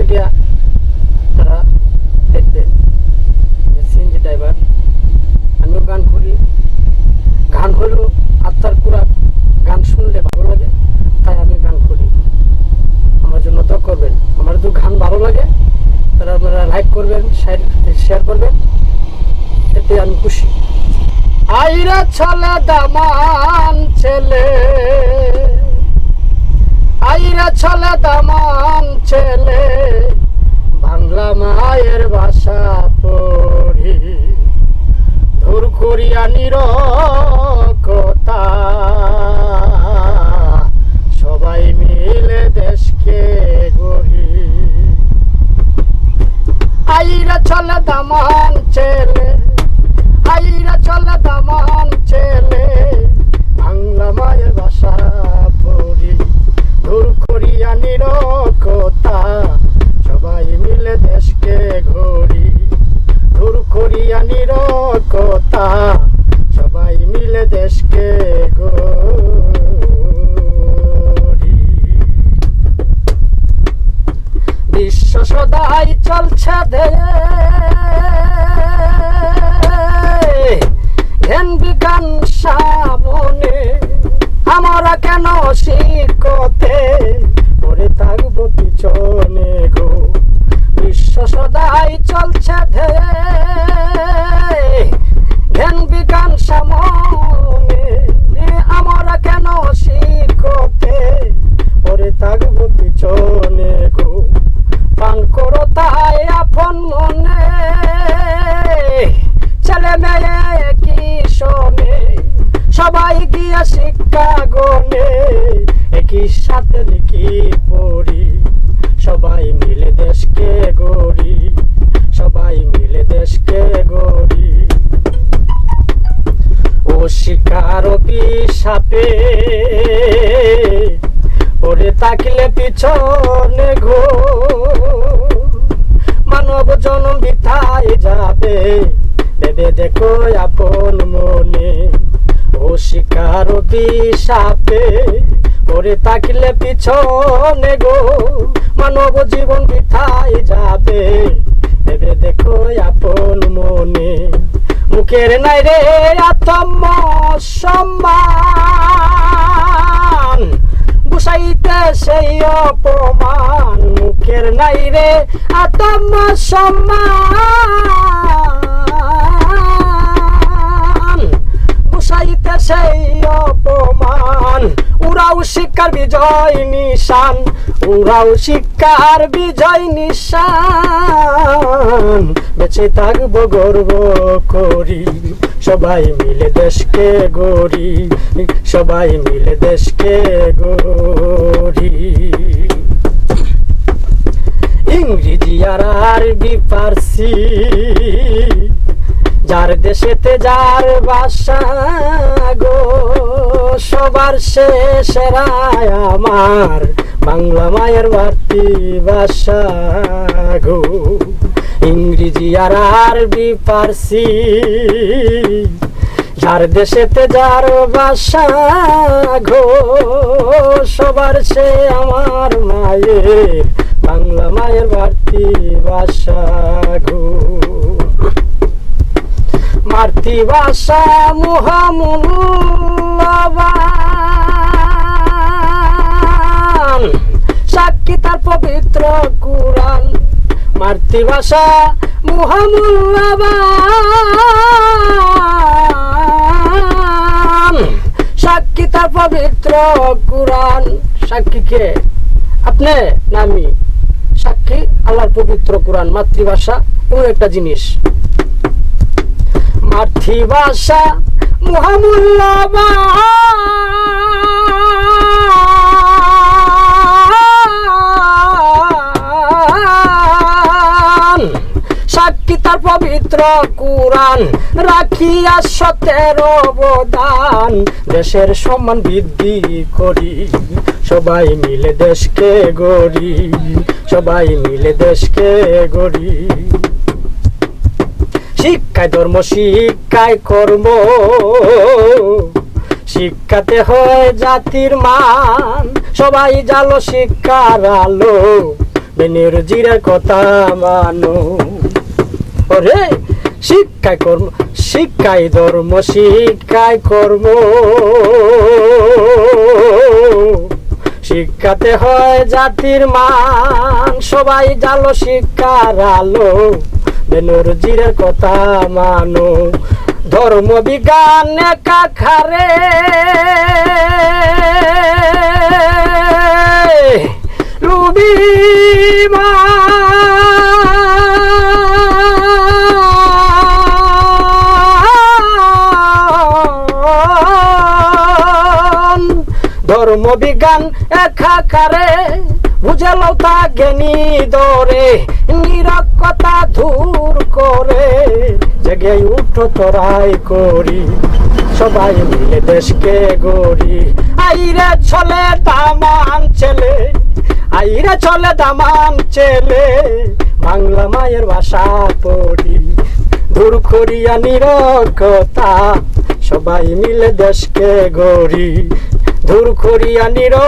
Media তারা দেখবে যে সিএনজি ড্রাইভার আমিও গান করি। গান হলো আত্মার কুড়া গান শুনলে ভালো লাগে, তাই আমি গান করি। আমার জন্য তো করবেন। আমার যদি গান ভালো লাগে তারা আপনারা লাইক করবেন শেয়ার করবেন। এতে আমি খুশি। আইরা ছলা দামান ছেলে। করিয়া নিরকতা সবাই মিলে দেশকে গো বিশ্ব সদাই চলছে দে পিছনে গো পান করো তাই আপন মনে, ছেলে মেয়ে কি শোনে? সবাই গিয়া শিক্ষা গনে, একই সাথে লিখি পড়ি? সবাই মিলে দেশকে গড়ি, সবাই মিলে দেশকে গড়ি। ও শিকার সাপে ওরে তাকিলে পিছনে ঘো মানব জনম বিথায় যাবে। ভেবে দেখো আপন মনে। ও শিকার সাপে ওরে তাকিলে পিছনে গো মানব জীবন বিথায় যাবে। ভেবে দেখো আপন মনে। মুখের নাই রে আত্ম সম্মান সেই অপমান মুখের নাই রে আত্ম সম্মান। গুসাইতে সেই অপমান উড়াও শিক্ষার বিজয় নিশান। উড়াও শিক্ষার বিজয় নিশান। বেঁচে থাকব, গর্ব করি। সবাই মিলে দেশকে গড়ি। সবাই মিলে দেশকে গড়ি। ইংরেজি আর আরবি, ফার্সি। যার দেশেতে যার বাসা গো, সবার শেষেরায় আমার। বাংলা মায়ের বাসা গো। ইংরেজি আর আরবি, ফার্সি, যার দেশেতে যার বাসা গো, সবার সে আমার মায়ের বাংলা মায়ের বাসা গো। মাতৃভাষা মুহামুল্লাবান সাক্ষী তার পবিত্র কুরআন মাতৃভাষা মুহামুল্লাবান সাক্ষী তার পবিত্র কুরআন সাক্ষী কে? আপনি না আমি? সাক্ষী আল্লাহর পবিত্র কোরআন মাতৃভাষা এমন একটা জিনিস। মাতৃভাষা মহামূল্যবান সাক্ষী তার পবিত্র কুরআন, রাখিয়া সতের অবদান। দেশের সম্মান বৃদ্ধি করি, সবাই মিলে দেশকে গড়ি, সবাই মিলে দেশকে গড়ি। শিক্ষায় ধর্ম, শিক্ষায় কর্ম, শিক্ষাতে হয় জাতির মান। সবাই জালো শিক্ষার আলো, বেনের জিরের কথা মানো। ওরে শিক্ষায় কর্ম, শিক্ষায় ধর্ম, শিক্ষায় কর্ম। শিক্ষাতে হয় জাতির মান, সবাই জালো শিক্ষার আলো। বেনরজিরের কথা মানো, ধর্ম বিজ্ঞান কাখারে রুবি ধর্ম বিজ্ঞান একাকারে বুঝাল তা জ্ঞানী দরে নিরক্ষতা দূর করে। জেগে উঠো তোরাই করি, সবাই মিলে দেশকে গড়ি। আইরে চলে দামান ছেলে, আইরে চলে দামান ছেলে, বাংলা মায়ের ভাষা পড়ি। দূর করিয়া নিরক্ষতা, সবাই মিলে দেশকে গড়ি। দূর করিয়া নিরক্ষতা।